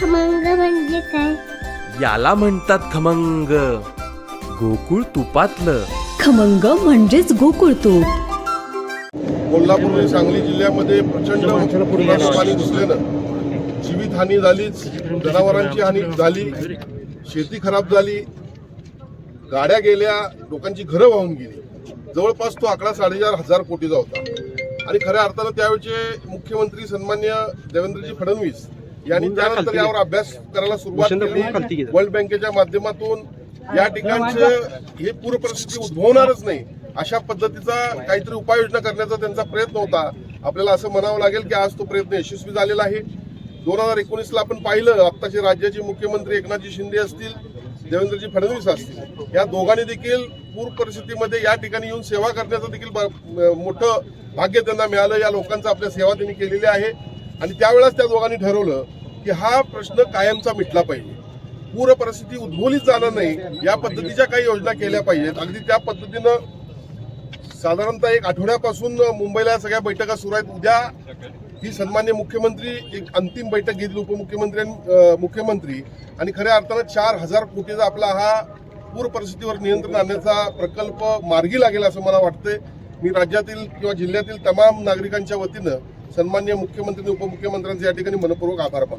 खमंग म्हणजे काय? याला म्हणतात खमंग. गोकुळ तुपातलं. खमंग म्हणजेच गोकुळ तूप. कोल्हापूर आणि सांगली जिल्ह्यामध्ये प्रचंड पुराचं पाणी घुसल्यानं जीवितहानी झालीच जनावरांची हानी झाली शेती खराब झाली गाड्या गेल्या लोकांची घरं वाहून गेली. जवळपास तो आकडा साडेचार हजार कोटीचा होता. आणि खऱ्या अर्थानं त्यावेळचे मुख्यमंत्री सन्मान्य देवेंद्रजी फडणवीस यांनी त्यानंतर यावर अभ्यास करायला सुरुवात केली. वर्ल्ड बँकेच्या माध्यमातून या ठिकाणचं हे पूर परिस्थिती उद्भवणारच नाही. अशा पद्धतीचा काहीतरी उपाययोजना करण्याचा त्यांचा प्रयत्न होता. आपल्याला असं म्हणावं लागेल की आज तो प्रयत्न यशस्वी झालेला आहे. दोन हजार एकोणीसला आपण पाहिलं आत्ताचे राज्याचे मुख्यमंत्री एकनाथजी शिंदे असतील देवेंद्रजी फडणवीस असतील. या दोघांनी देखील पूर परिस्थितीमध्ये या ठिकाणी येऊन सेवा करण्याचं देखील मोठं भाग्य त्यांना मिळालं. या लोकांचा आपल्या सेवा त्यांनी केलेली आहे. आणि त्यावेळेस त्या दोघांनी ठरवलं की हा प्रश्न कायमचा मिटला पाहिजे. पूर परिस्थिती उद्भवलीच जाणार नाही या पद्धतीच्या काही योजना केल्या पाहिजेत. अगदी त्या पद्धतीनं साधारणतः एक आठवड्यापासून मुंबईला सगळ्या बैठका सुरू आहेत. उद्या ही सन्मान्य मुख्यमंत्री एक अंतिम बैठक घेतील उपमुख्यमंत्री आणि मुख्यमंत्री. आणि खऱ्या अर्थानं चार हजार कोटीचा आपला हा पूर परिस्थितीवर नियंत्रण आणण्याचा प्रकल्प मार्गी लागेल असं मला वाटतंय. मी राज्यातील किंवा जिल्ह्यातील तमाम नागरिकांच्या वतीनं सन्मान्य मुख्यमंत्री आणि उपमुख्यमंत्र्यांचे या ठिकाणी मनपूर्वक आभार मानतो.